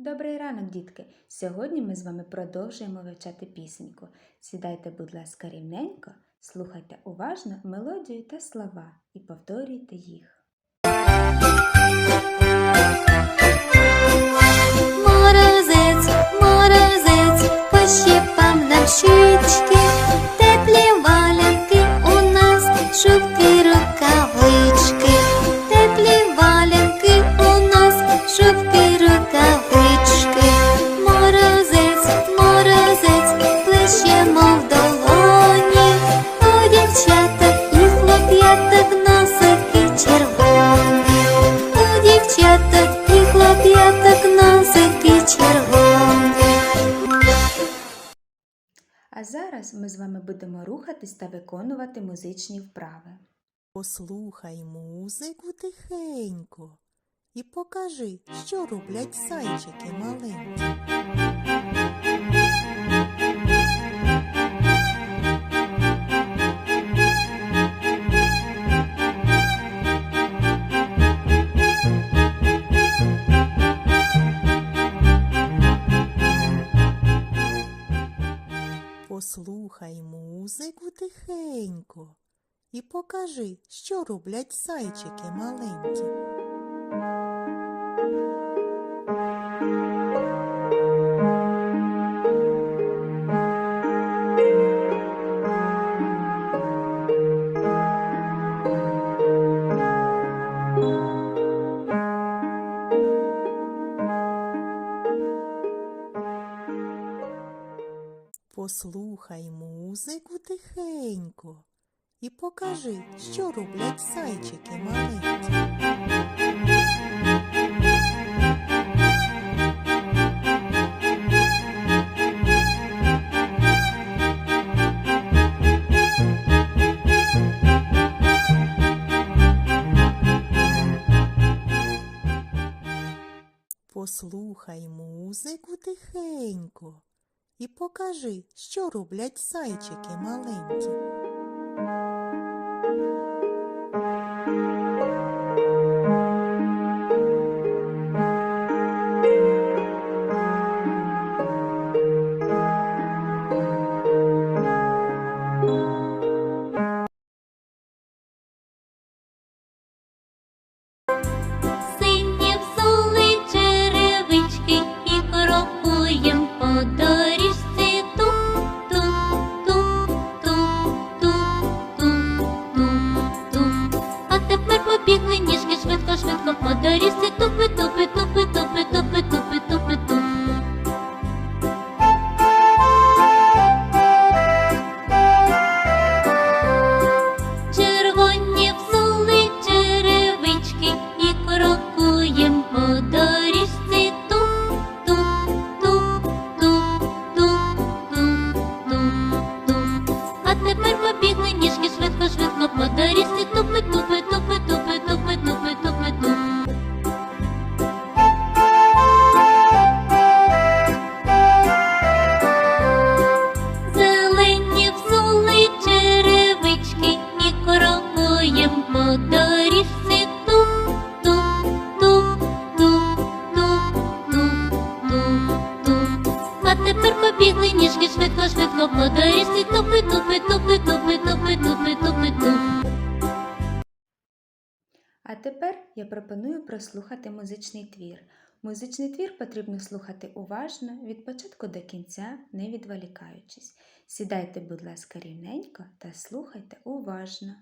Добрий ранок, дітки! Сьогодні ми з вами продовжуємо вивчати пісеньку. Сідайте, будь ласка, рівненько, слухайте уважно мелодію та слова і повторюйте їх. Носики. А зараз ми з вами будемо рухатись та виконувати музичні вправи. Послухай музику тихенько і покажи, що роблять зайчики маленькі. Тихенько і покажи, що роблять зайчики маленькі. Послухай музику тихенько і покажи, що роблять зайчики маленькі. Послухай музику тихенько і покажи, що роблять зайчики маленькі. Побігли ніжки швидко, швидко по доріжці тупи, тупи, тупи, тупи, тупи, тупи, тупи, туп. Червоні взули черевички і крокуєм по доріжці туп, туп, туп, туп, туп, туп, туп, туп. А тепер побігли ніжки швидко, швидко по доріжці тупи, тупи, тепер побігли ніжки швидко, швидко по. А тепер я пропоную прослухати музичний твір. Музичний твір потрібно слухати уважно від початку до кінця, не відволікаючись. Сідайте, будь ласка, рівненько та слухайте уважно.